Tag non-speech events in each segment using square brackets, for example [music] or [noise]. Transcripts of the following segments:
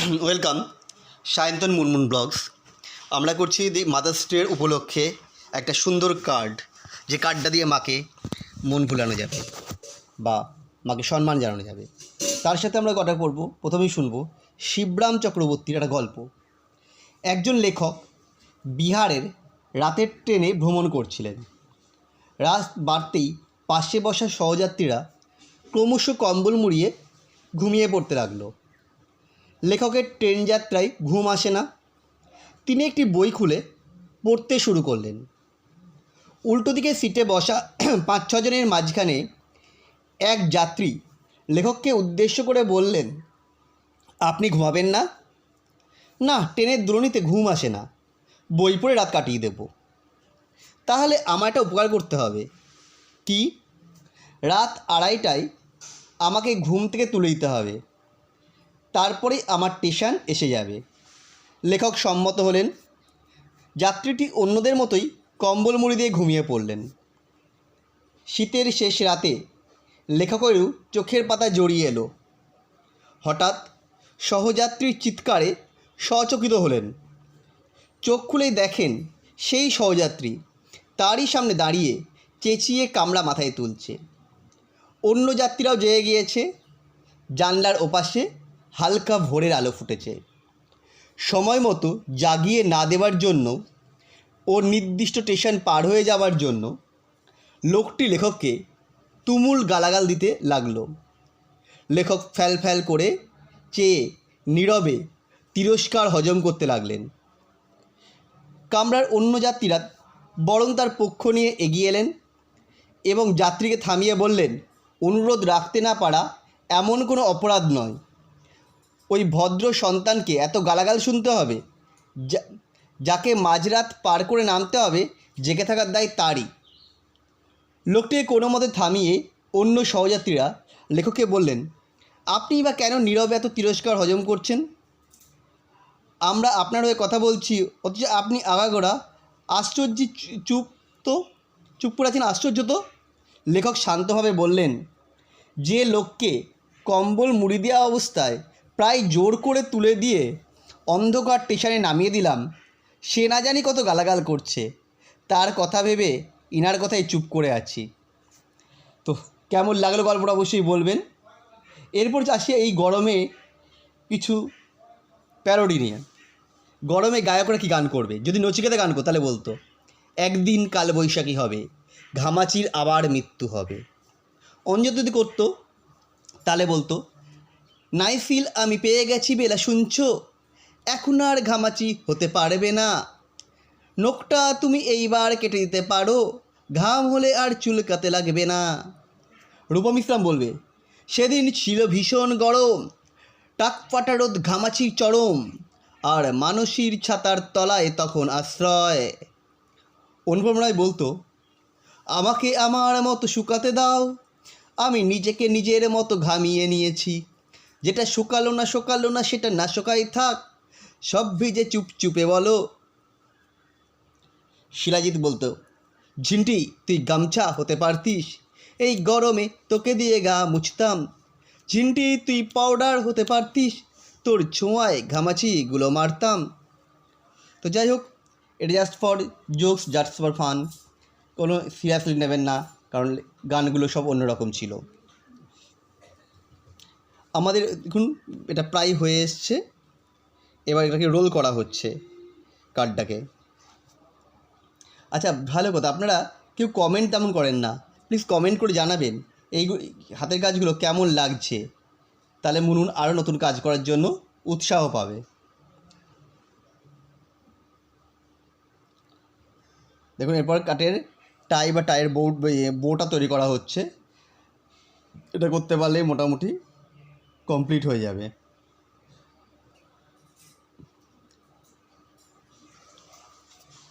Welcome Sayantan Munmun blogs আমরা করছি দি mother's ডের উপলক্ষে একটা সুন্দর কার্ড যে কার্ডটা দিয়ে মাকে মন ভুলানো যাবে বা মাকে সম্মান জানানো যাবে। তার সাথে আমরা কথা পড়ব প্রথমেই শুনব শিবরাম চক্রবর্তীর একটা গল্প। একজন লেখক বিহারের রাতের ট্রেনে ভ্রমণ করছিলেন। রাত বাড়তেই পাশে বসা সহযাত্রীরা ক্রমশ কম্বল মুড়িয়ে ঘুমিয়ে পড়তে লাগল। লেখকের ট্রেন যাত্রায় ঘুম আসে না। তিনি একটি বই খুলে পড়তে শুরু করলেন। উল্টো দিকে সিটে বসা [clears throat] পাঁচ ছজনের মাঝখানে এক যাত্রী লেখককে উদ্দেশ্য করে বললেন, আপনি ঘুমাবেন না? না, ট্রেনের দুরনিতে ঘুম আসে না। বই পড়ে রাত কাটিয়ে দেব। তাহলে আমার একটা উপকার করতে হবে। কি? রাত আড়াইটায় আমাকে ঘুম থেকে তুলে দিতে হবে। তারপরেই আমার স্টেশন এসে যাবে। লেখক সম্মত হলেন, যাত্রীটি অন্যদের মতোই কম্বল মুড়ি দিয়ে ঘুমিয়ে পড়লেন। শীতের শেষ রাতে লেখকেরও চোখের পাতা জড়িয়ে এলো। হঠাৎ সহযাত্রীর চিৎকারে সচকিত হলেন। চোখ খুলেই দেখেন সেই সহযাত্রী তারই সামনে দাঁড়িয়ে চেঁচিয়ে কামড়া মাথায় তুলছে। অন্য যাত্রীরাও জেগে গিয়েছে। জানলার ওপাশে হালকা ভোরের আলো ফুটেছে। সময় মতো জাগিয়ে না দেওয়ার জন্য ও নির্দিষ্ট স্টেশন পার হয়ে যাওয়ার জন্য লোকটি লেখককে তুমুল গালাগাল দিতে লাগল। লেখক ফ্যাল ফ্যাল করে চেয়ে নীরবে তিরস্কার হজম করতে লাগলেন। কামরার অন্য যাত্রীরা বরং তার পক্ষ নিয়ে এগিয়ে এলেন এবং যাত্রীকে থামিয়ে বললেন, অনুরোধ রাখতে না পারা এমন কোনো অপরাধ নয়। ওই ভদ্র সন্তানকে এত গালাগাল শুনতে হবে? যাকে মাঝরাত পার করে নামতে হবে, জেগে থাকার দায় তারই। লোকটিকে কোনো মতে থামিয়ে অন্য সহযাত্রীরা লেখককে বললেন, আপনি বা কেন নীরবে এত তিরস্কার হজম করছেন? আমরা আপনার হয়ে কথা বলছি, অথচ আপনি আগাগোড়া আশ্চর্য চুপ তো? চুপ করে আছেন আশ্চর্য তো? লেখক শান্তভাবে বললেন, যে লোককে কম্বল মুড়ি দেওয়া অবস্থায় প্রায় জোর করে তুলে দিয়ে অন্ধকার স্টেশনে নামিয়ে দিলাম। সে না জানি কত গালাগাল করছে। তার কথা ভেবে ইনার কথায় চুপ করে আছি। তো, কেমন লাগল গল্পটা অবশ্যই বলবেন। এরপর আসি এই গরমে কিছু প্যারোডি নিয়ে। গরমে গায়করা কি গান করবে? যদি নচিকেতে গান করো, তাহলে বলতো। একদিন কাল বৈশাখী হবে, ঘামাচির আবার মৃত্যু হবে। অঞ্জন যদি করতো, তাহলে বলতো নাই ফিল আমি পেয়ে গেছি বেলা শুনছো। এখন আর ঘামাচি হতে পারবে না। নোকটা তুমি এইবার কেটে দিতে পারো। ঘাম হলে আর চুলকাতে লাগবে না। রূপম ইসলাম বলবে, সেদিন ছিল ভীষণ গরম। টাক রোদ ঘামাচির চরম। আর মানসীর ছাতার তলায় তখন আশ্রয়। অনুপম রায় বলতো, আমাকে আমার মতো শুকাতে দাও। আমি নিজেকে নিজের মতো ঘামিয়ে নিয়েছি। যেটা শুকালো না শুকালো না সেটা না শুকাই থাক, সব ভিজে চুপচুপে বলো। শিলাজিৎ বলতো, ঝিন্টি, তুই গামছা হতে পারতিস, এই গরমে তোকে দিয়ে গা মুছতাম। ঝিন্টি, তুই পাউডার হতে পারতিস, তোর ছোঁয়ায় ঘামাচিগুলো মারতাম। তো যাই হোক, এটা just for jokes just for fun কোনো সিরিয়াসলি নেবেন না, কারণ গানগুলো সব অন্যরকম ছিল। আমাদের দেখুন, এটা প্রায় হয়ে এসছে। এবার এটাকে রোল করা হচ্ছে কার্ডটাকে আচ্ছা ভালো কথা। আপনারা কেউ কমেন্ট তেমন করেন না। প্লিজ কমেন্ট করে জানাবেন এই হাতের কাজগুলো কেমন লাগছে। তাহলে মুনুন আরও নতুন কাজ করার জন্য উৎসাহ পাবে। দেখুন, এরপর কাঠের টাই বা টাইয়ের বোর্ড বোটা তৈরি করা হচ্ছে। এটা করতে পারলে মোটামুটি কমপ্লিট হয়ে যাবে।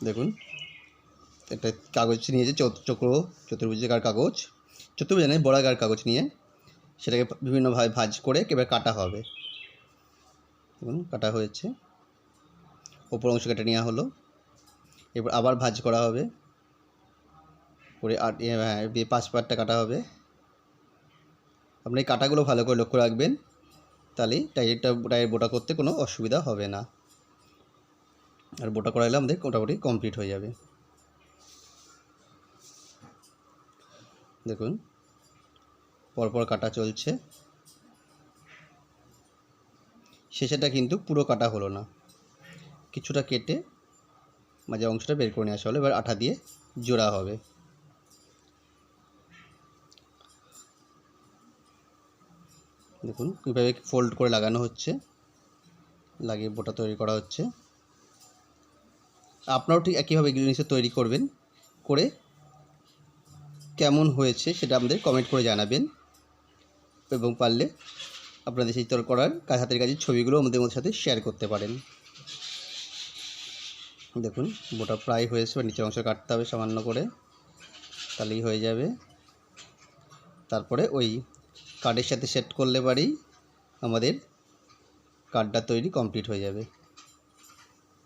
দেখুন একটা কাগজ নিয়েছে চক্র চতুর্ভুজাকার কাগজ চতুর্ভুজ নয় বড়াকার কাগজ নিয়ে সেটাকে বিভিন্নভাবে ভাঁজ করে এবার কাটা হবে। দেখুন কাটা হয়েছে। ওপর অংশ কেটে নেওয়া হলো। এরপর আবার ভাঁজ করা হবে। করে এ, হ্যাঁ পাঁচ পাটটা কাটা হবে। আপনি কাটাগুলো ভালো করে লক্ষ্য রাখবেন। তাহলে টাইয়েরটা টাইয়ের বোটা করতে কোনো অসুবিধা হবে না। আর বোটা করাইলে আমাদের মোটামুটি কমপ্লিট হয়ে যাবে। দেখুন, পরপর কাটা চলছে। শেষেটা কিন্তু পুরো কাটা হলো না। কিছুটা কেটে মাঝে অংশটা বের করে নিয়ে আসা হলো, এবার আঠা দিয়ে জোড়া হবে। দেখুন, কীভাবে ফোল্ড করে লাগানো হচ্ছে। লাগিয়ে বোটা তৈরি করা হচ্ছে। আপনারাও ঠিক একইভাবে এগুলো জিনিসটা তৈরি করবেন। করে কেমন হয়েছে সেটা আমাদের কমেন্ট করে জানাবেন। এবং পারলে আপনাদের সেই তৈরি করার কাজ, হাতের কাজের ছবিগুলো আমাদের মধ্যে সাথে শেয়ার করতে পারেন। দেখুন, বোটা প্রায় হয়েছে বা নিচের অংশ কাটতে হবে সামান্য করে। তাহলেই হয়ে যাবে। তারপরে ওই কার্ডের সাথে সেট করলে পারেই আমাদের কার্ডটা তৈরি কমপ্লিট হয়ে যাবে।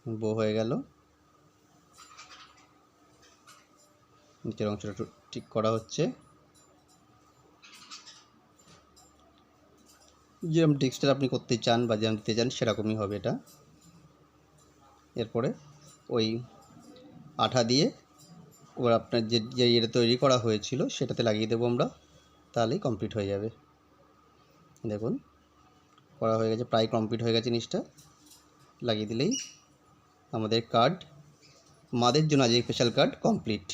বো হয়ে গেল। নিচের অংশটা ঠিক করা হচ্ছে। যেরকম টেক্সটার আপনি করতে চান বা যেরকম দিতে চান সেরকমই হবে এটা। এরপরে ওই আঠা দিয়ে ওর আপনার যে যে ইয়েটা তৈরি করা হয়েছিল সেটাতে লাগিয়ে দেবো আমরা। তাহলেই কমপ্লিট হয়ে যাবে। দেখুন, করা হয়ে গেছে, প্রায় কমপ্লিট হয়ে গেছে জিনিসটা। লাগিয়ে দিলেই আমাদের কার্ড মাদের জন্য আজকে স্পেশাল কার্ড কমপ্লিট